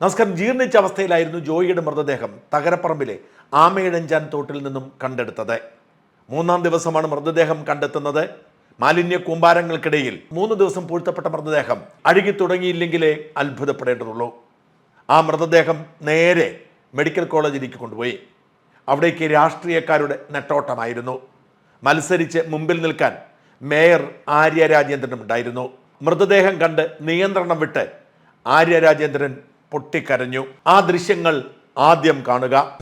നമസ്കാരം. ജീർണിച്ച അവസ്ഥയിലായിരുന്നു ജോയിയുടെ മൃതദേഹം തകരപ്പറമ്പിലെ ആമയിടഞ്ചാൻ തോട്ടിൽ നിന്നും കണ്ടെടുത്തത്. മൂന്നാം ദിവസമാണ് മൃതദേഹം കണ്ടെത്തുന്നത്. മാലിന്യ കൂമ്പാരങ്ങൾക്കിടയിൽ മൂന്ന് ദിവസം പൂഴ്ത്തപ്പെട്ട മൃതദേഹം അഴുകി തുടങ്ങിയില്ലെങ്കിലേ അത്ഭുതപ്പെടേണ്ടതുള്ളൂ. ആ മൃതദേഹം നേരെ മെഡിക്കൽ കോളേജിലേക്ക് കൊണ്ടുപോയി. അവിടേക്ക് രാഷ്ട്രീയക്കാരുടെ നെട്ടോട്ടമായിരുന്നു. മത്സരിച്ച് മുമ്പിൽ നിൽക്കാൻ മേയർ ആര്യ രാജേന്ദ്രനും ഉണ്ടായിരുന്നു മൃതദേഹം കണ്ട് നിയന്ത്രണം വിട്ട് ആര്യ രാജേന്ദ്രൻ പൊട്ടിക്കരഞ്ഞു. ആ ദൃശ്യങ്ങൾ ആദ്യം കാണുക.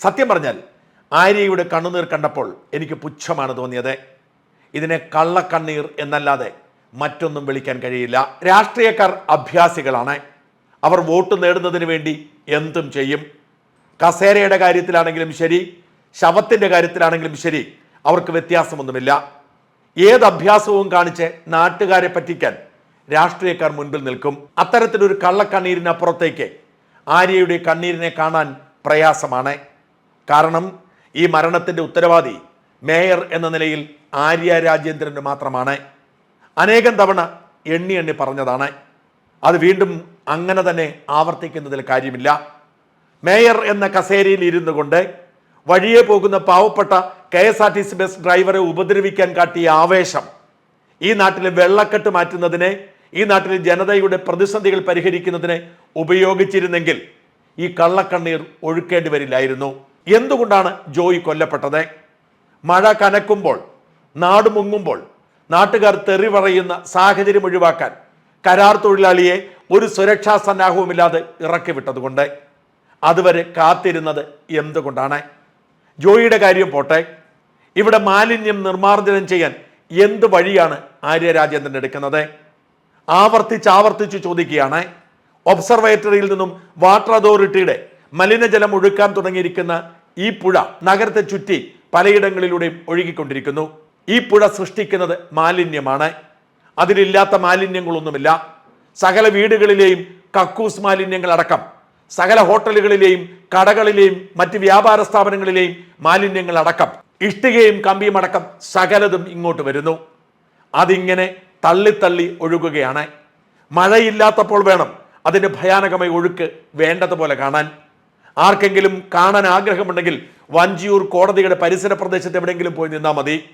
സത്യം പറഞ്ഞാൽ ആര്യയുടെ കണ്ണുനീർ കണ്ടപ്പോൾ എനിക്ക് പുച്ഛമാണ് തോന്നിയത്. ഇതിനെ കള്ളക്കണ്ണീർ എന്നല്ലാതെ മറ്റൊന്നും വിളിക്കാൻ കഴിയില്ല. രാഷ്ട്രീയക്കാർ അഭ്യാസികളാണ്. അവർ വോട്ട് നേടുന്നതിന് വേണ്ടി എന്തും ചെയ്യും. കസേരയുടെ കാര്യത്തിലാണെങ്കിലും ശരി ശവത്തിന്റെ കാര്യത്തിലാണെങ്കിലും ശരി അവർക്ക് വ്യത്യാസമൊന്നുമില്ല. ഏത് അഭ്യാസവും കാണിച്ച് നാട്ടുകാരെ പറ്റിക്കാൻ രാഷ്ട്രീയക്കാർ മുൻപിൽ നിൽക്കും. അത്തരത്തിലൊരു കള്ളക്കണ്ണീരിനപ്പുറത്തേക്ക് ആര്യയുടെ കണ്ണീരിനെ കാണാൻ പ്രയാസമാണ്. കാരണം ഈ മരണത്തിന്റെ ഉത്തരവാദി മേയർ എന്ന നിലയിൽ ആര്യ രാജേന്ദ്രന് മാത്രമാണ്. അനേകം തവണ എണ്ണി എണ്ണി പറഞ്ഞതാണ്. അത് വീണ്ടും അങ്ങനെ തന്നെ ആവർത്തിക്കുന്നതിൽ കാര്യമില്ല. മേയർ എന്ന കസേരയിൽ ഇരുന്നു കൊണ്ട് വഴിയെ പോകുന്ന പാവപ്പെട്ട K S R T C bus ഡ്രൈവറെ ഉപദ്രവിക്കാൻ കാട്ടിയ ആവേശം ഈ നാട്ടിലെ വെള്ളക്കെട്ട് മാറ്റുന്നതിനെ ഈ നാട്ടിലെ ജനതയുടെ പ്രതിസന്ധികൾ പരിഹരിക്കുന്നതിനെ ഉപയോഗിച്ചിരുന്നെങ്കിൽ ഈ കള്ളക്കണ്ണീർ ഒഴുക്കേണ്ടി വരില്ലായിരുന്നു. എന്തുകൊണ്ടാണ് ജോയി കൊല്ലപ്പെട്ടത്? മഴ കനക്കുമ്പോൾ നാട് മുങ്ങുമ്പോൾ നാട്ടുകാർ തെറി പറയുന്ന സാഹചര്യം ഒഴിവാക്കാൻ കരാർ തൊഴിലാളിയെ ഒരു സുരക്ഷാ സന്നാഹവുമില്ലാതെ ഇറക്കി വിട്ടതുകൊണ്ട് അതുവരെ കാത്തിരുന്നത് എന്തുകൊണ്ടാണ്? ജോയിയുടെ കാര്യം പോട്ടെ. ഇവിടെ മാലിന്യം നിർമ്മാർജനം ചെയ്യാൻ എന്ത് വഴിയാണ് ആര്യ രാജേന്ദ്രൻ എടുക്കുന്നത്? ആവർത്തിച്ച് ആവർത്തിച്ച് ചോദിക്കുകയാണ്. ഒബ്സർവേറ്ററിയിൽ നിന്നും വാട്ടർ അതോറിറ്റിയുടെ മലിനജലം ഒഴുക്കാൻ തുടങ്ങിയിരിക്കുന്ന ഈ പുഴ നഗരത്തെ ചുറ്റി പലയിടങ്ങളിലൂടെയും ഒഴുകിക്കൊണ്ടിരിക്കുന്നു. ഈ പുഴ സൃഷ്ടിക്കുന്നത് മാലിന്യമാണ്. അതിലില്ലാത്ത മാലിന്യങ്ങളൊന്നുമില്ല. സകല വീടുകളിലെയും കക്കൂസ് മാലിന്യങ്ങൾ അടക്കം സകല ഹോട്ടലുകളിലെയും കടകളിലെയും മറ്റ് വ്യാപാര സ്ഥാപനങ്ങളിലെയും മാലിന്യങ്ങൾ അടക്കം ഇഷ്ടികയും കമ്പിയും അടക്കം സകലതും ഇങ്ങോട്ട് വരുന്നു. അതിങ്ങനെ തള്ളിത്തള്ളി ഒഴുകുകയാണ്. മഴയില്ലാത്തപ്പോൾ വേണം അതിന്റെ ഭയാനകമായ ഒഴുക്ക് വേണ്ടതുപോലെ കാണാൻ. ആർക്കെങ്കിലും കാണാൻ ആഗ്രഹമുണ്ടെങ്കിൽ വഞ്ചിയൂർ കോടതിയുടെ പരിസര പ്രദേശത്ത് എവിടെയെങ്കിലും പോയി നിന്നാൽ മതി.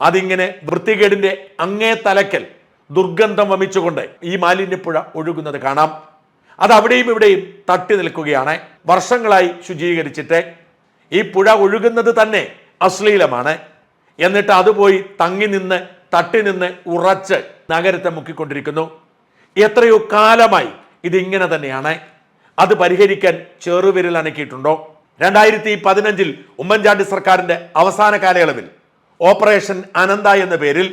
അതിങ്ങനെ വൃത്തികേടിന്റെ അങ്ങേ തലക്കൽ ദുർഗന്ധം വമിച്ചുകൊണ്ട് ഈ മാലിന്യപ്പുഴ ഒഴുകുന്നത് കാണാം. അത് അവിടെയും ഇവിടെയും തട്ടി നിൽക്കുകയാണ്. വർഷങ്ങളായി ശുചീകരിച്ചിട്ട് ഈ പുഴ ഒഴുകുന്നത് തന്നെ അശ്ലീലമാണ്. എന്നിട്ട് അത് പോയി തങ്ങി നിന്ന് തട്ടി നിന്ന് ഉറച്ച് നഗരത്തെ മുക്കിക്കൊണ്ടിരിക്കുന്നു. എത്രയോ കാലമായി ഇതിങ്ങനെ തന്നെയാണ്. അത് പരിഹരിക്കാൻ ചെറുവിരൽ അനക്കിയിട്ടുണ്ടോ? രണ്ടായിരത്തി പതിനഞ്ചിൽ ഉമ്മൻചാണ്ടി സർക്കാരിന്റെ അവസാന കാലയളവിൽ ഓപ്പറേഷൻ അനന്ത എന്ന പേരിൽ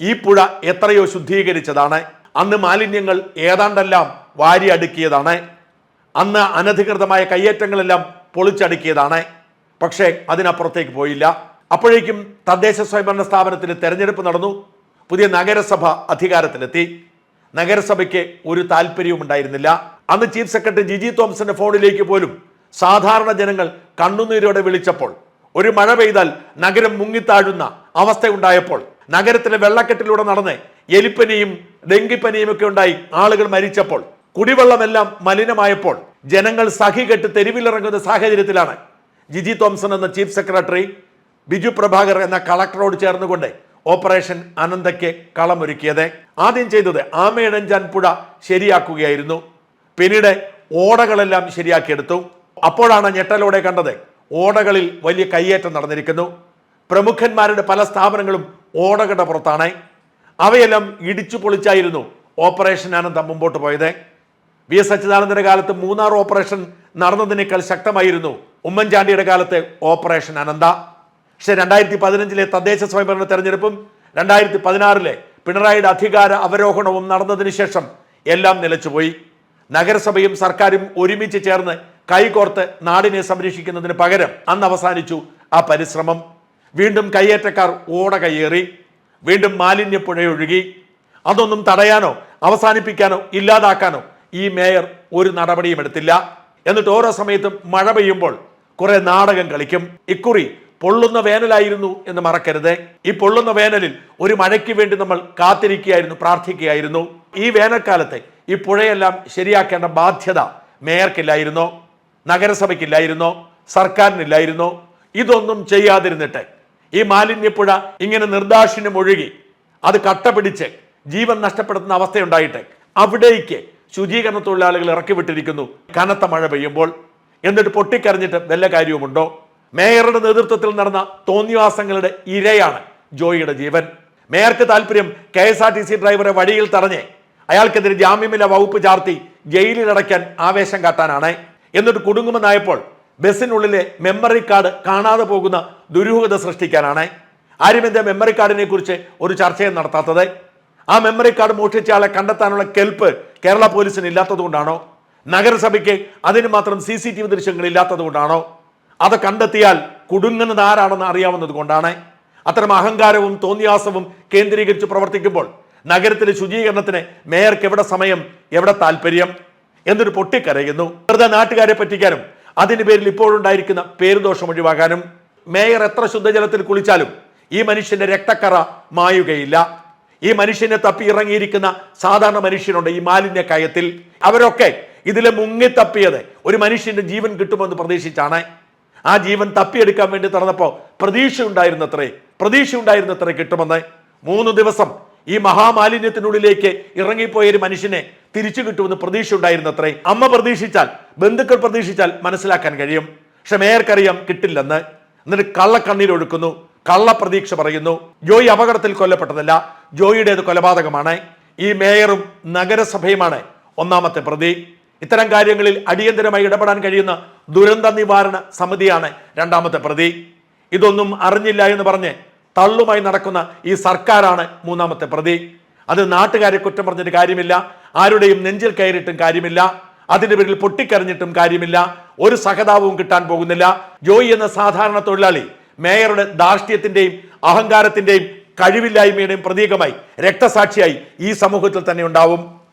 ഈ പുഴ എത്രയോ ശുദ്ധീകരിച്ചതാണ്. അന്ന് മാലിന്യങ്ങൾ ഏതാണ്ടെല്ലാം വാരി അടുക്കിയതാണ്. അന്ന് അനധികൃതമായ കയ്യേറ്റങ്ങളെല്ലാം പൊളിച്ചടുക്കിയതാണ്. പക്ഷേ അതിനപ്പുറത്തേക്ക് പോയില്ല. അപ്പോഴേക്കും തദ്ദേശ സ്വയംഭരണ സ്ഥാപനത്തിന് തെരഞ്ഞെടുപ്പ് നടന്നു. പുതിയ നഗരസഭ അധികാരത്തിലെത്തി. നഗരസഭയ്ക്ക് ഒരു താല്പര്യവും ഉണ്ടായിരുന്നില്ല. അന്ന് ചീഫ് സെക്രട്ടറി ജിജി തോമസിന്റെ ഫോണിലേക്ക് പോലും സാധാരണ ജനങ്ങൾ കണ്ണുനീരോടെ വിളിച്ചപ്പോൾ ഒരു മഴ പെയ്താൽ നഗരം മുങ്ങിത്താഴുന്ന അവസ്ഥയുണ്ടായപ്പോൾ നഗരത്തിലെ വെള്ളക്കെട്ടിലൂടെ നടന്ന് എലിപ്പനിയും ഡെങ്കിപ്പനിയും ഒക്കെ ഉണ്ടായി ആളുകൾ മരിച്ചപ്പോൾ കുടിവെള്ളമെല്ലാം മലിനമായപ്പോൾ ജനങ്ങൾ സഹികെട്ട് തെരുവിലിറങ്ങുന്ന സാഹചര്യത്തിലാണ് ജിജി തോംസൺ എന്ന ചീഫ് സെക്രട്ടറി ബിജു പ്രഭാകർ എന്ന കളക്ടറോട് ചേർന്നുകൊണ്ട് ഓപ്പറേഷൻ അനന്തയ്ക്ക് കളമൊരുക്കിയത്. ആദ്യം ചെയ്തത് ആമയിടഞ്ചാൻ പുഴ ശരിയാക്കുകയായിരുന്നു. പിന്നീട് ഓടകളെല്ലാം ശരിയാക്കിയെടുത്തു. അപ്പോഴാണ് ഞെട്ടലോടെ കണ്ടത് ഓടകളിൽ വലിയ കയ്യേറ്റം നടന്നിരിക്കുന്നു. പ്രമുഖന്മാരുടെ പല സ്ഥാപനങ്ങളും ഓടകളുടെ പുറത്താണ്. അവയെല്ലാം ഇടിച്ചു പൊളിച്ചായിരുന്നു ഓപ്പറേഷൻ ആനന്ദ മുമ്പോട്ട് പോയത്. വി എസ് അച്യുതാനന്ദന്റെ കാലത്ത് മൂന്നാർ ഓപ്പറേഷൻ നടന്നതിനേക്കാൾ ശക്തമായിരുന്നു ഉമ്മൻചാണ്ടിയുടെ കാലത്ത് ഓപ്പറേഷൻ അനന്ത. പക്ഷെ രണ്ടായിരത്തി പതിനഞ്ചിലെ തദ്ദേശ സ്വയംഭരണ തെരഞ്ഞെടുപ്പും രണ്ടായിരത്തി പതിനാറിലെ പിണറായിയുടെ അധികാര അവരോഹണവും നടന്നതിന് ശേഷം എല്ലാം നിലച്ചുപോയി. നഗരസഭയും സർക്കാരും ഒരുമിച്ച് ചേർന്ന് കൈകോർത്ത് നാടിനെ സംരക്ഷിക്കുന്നതിന് പകരം അന്ന് അവസാനിച്ചു ആ പരിശ്രമം. വീണ്ടും കയ്യേറ്റക്കാർ ഓട കയ്യേറി. വീണ്ടും മാലിന്യപ്പുഴയൊഴുകി അതൊന്നും തടയാനോ അവസാനിപ്പിക്കാനോ ഇല്ലാതാക്കാനോ ഈ മേയർ ഒരു നടപടിയും എടുത്തില്ല. എന്നിട്ട് ഓരോ സമയത്തും മഴ പെയ്യുമ്പോൾ കുറെ നാടകം കളിക്കും. ഇക്കുറി പൊള്ളുന്ന വേനലായിരുന്നു എന്ന് മറക്കരുത്. ഈ പൊള്ളുന്ന വേനലിൽ ഒരു മഴയ്ക്ക് വേണ്ടി നമ്മൾ കാത്തിരിക്കുകയായിരുന്നു പ്രാർത്ഥിക്കുകയായിരുന്നു. ഈ വേനൽക്കാലത്തെ ഈ പുഴയെല്ലാം ശരിയാക്കേണ്ട ബാധ്യത മേയർക്കില്ലായിരുന്നോ? നഗരസഭയ്ക്കില്ലായിരുന്നോ? സർക്കാരിനില്ലായിരുന്നോ? ഇതൊന്നും ചെയ്യാതിരുന്നിട്ട്. ഈ മാലിന്യപ്പുഴ ഇങ്ങനെ നിർദാക്ഷിണ്യം ഒഴുകി അത് കട്ട പിടിച്ച് ജീവൻ നഷ്ടപ്പെടുത്തുന്ന അവസ്ഥയുണ്ടായിട്ട് അവിടേക്ക് ശുചീകരണ തൊഴിലാളികൾ ഇറക്കി വിട്ടിരിക്കുന്നു കനത്ത മഴ പെയ്യുമ്പോൾ. എന്നിട്ട് പൊട്ടിക്കരഞ്ഞിട്ട് വല്ല കാര്യവുമുണ്ടോ? മേയറുടെ നേതൃത്വത്തിൽ നടന്ന തോന്നിവാസങ്ങളുടെ ഇരയാണ് ജോയിയുടെ ജീവൻ. മേയർക്ക് താല്പര്യം K S R T C ഡ്രൈവറെ വഴിയിൽ തടഞ്ഞ് അയാൾക്കെതിരെ ജാമ്യമില്ല വകുപ്പ് ചാർത്തി ജയിലിൽ അടയ്ക്കാൻ ആവേശം കാട്ടാനാണ്. എന്നിട്ട് കുടുങ്ങുമെന്നായപ്പോൾ ബസ്സിനുള്ളിലെ മെമ്മറി കാർഡ് കാണാതെ പോകുന്ന ദുരൂഹത സൃഷ്ടിക്കാനാണ്. ആരും എന്റെ മെമ്മറി കാർഡിനെ കുറിച്ച് ഒരു ചർച്ചയും നടത്താത്തത്. ആ മെമ്മറി കാർഡ് മോഷ്ടിച്ച ആളെ കണ്ടെത്താനുള്ള കെൽപ്പ് കേരള പോലീസിന് ഇല്ലാത്തത് കൊണ്ടാണോ നഗരസഭയ്ക്ക് അതിന് മാത്രം സി സി ടി വി ദൃശ്യങ്ങൾ ഇല്ലാത്തത് കൊണ്ടാണോ അത് കണ്ടെത്തിയാൽ കുടുങ്ങുന്നത് ആരാണെന്ന് അറിയാവുന്നത് കൊണ്ടാണ്. അത്തരം അഹങ്കാരവും തോന്നിയാസവും കേന്ദ്രീകരിച്ച് പ്രവർത്തിക്കുമ്പോൾ നഗരത്തിലെ ശുചീകരണത്തിന് മേയർക്ക് എവിടെ സമയം എവിടെ താല്പര്യം എന്നൊരു പൊട്ടിക്കരയുന്നു. വെറുതെ നാട്ടുകാരെ പറ്റിക്കാനും അതിന്റെ പേരിൽ ഇപ്പോഴുണ്ടായിരിക്കുന്ന പേരുദോഷം ഒഴിവാക്കാനും മേയർ എത്ര ശുദ്ധജലത്തിൽ കുളിച്ചാലും ഈ മനുഷ്യന്റെ രക്തക്കറ മായുകയില്ല. ഈ മനുഷ്യനെ തപ്പി ഇറങ്ങിയിരിക്കുന്ന സാധാരണ മനുഷ്യനുണ്ട് ഈ മാലിന്യ കയത്തിൽ. അവരൊക്കെ ഇതിലെ മുങ്ങിത്തപ്പിയത് ഒരു മനുഷ്യന്റെ ജീവൻ കിട്ടുമെന്ന് പ്രതീക്ഷിച്ചാണ്. ആ ജീവൻ തപ്പിയെടുക്കാൻ വേണ്ടി നടന്നപ്പോൾ പ്രതീക്ഷ ഉണ്ടായിരുന്നത്രേ പ്രതീക്ഷ ഉണ്ടായിരുന്നത്രേ കിട്ടുമെന്ന്. മൂന്ന് ദിവസം ഈ മഹാമാലിന്യത്തിനുള്ളിലേക്ക് ഇറങ്ങിപ്പോയ ഒരു മനുഷ്യനെ തിരിച്ചു കിട്ടുമെന്ന് പ്രതീക്ഷ ഉണ്ടായിരുന്നത്രേ അമ്മ പ്രതീക്ഷിച്ചാൽ ബന്ധുക്കൾ പ്രതീക്ഷിച്ചാൽ മനസ്സിലാക്കാൻ കഴിയും. പക്ഷെ മേയർക്കറിയാം കിട്ടില്ലെന്ന്. എന്നിട്ട് കള്ളക്കണ്ണീരൊഴുക്കുന്നു കള്ളപ്രതീക്ഷ പറയുന്നു. ജോയി അപകടത്തിൽ കൊല്ലപ്പെട്ടതല്ല ജോയിയുടേത് കൊലപാതകമാണ്. ഈ മേയറും നഗരസഭയുമാണ് ഒന്നാമത്തെ പ്രതി. ഇത്തരം കാര്യങ്ങളിൽ അടിയന്തരമായി ഇടപെടാൻ കഴിയുന്ന ദുരന്ത നിവാരണ സമിതിയാണ് രണ്ടാമത്തെ പ്രതി. ഇതൊന്നും അറിഞ്ഞില്ല എന്ന് പറഞ്ഞ് തള്ളുമായി നടക്കുന്ന ഈ സർക്കാരാണ് മൂന്നാമത്തെ പ്രതി. അത് നാട്ടുകാരെ കുറ്റം പറഞ്ഞിട്ട് കാര്യമില്ല. ആരുടെയും നെഞ്ചിൽ കയറിയിട്ടും കാര്യമില്ല. അതിന്റെ പേരിൽ പൊട്ടിക്കരഞ്ഞിട്ടും കാര്യമില്ല. ഒരു സഹതാപവും കിട്ടാൻ പോകുന്നില്ല. ജോയി എന്ന സാധാരണ തൊഴിലാളി മേയറുടെ ധാർഷ്ട്യത്തിന്റെയും അഹങ്കാരത്തിന്റെയും കഴിവില്ലായ്മയുടെയും പ്രതീകമായി രക്തസാക്ഷിയായി ഈ സമൂഹത്തിൽ തന്നെ ഉണ്ടാവും.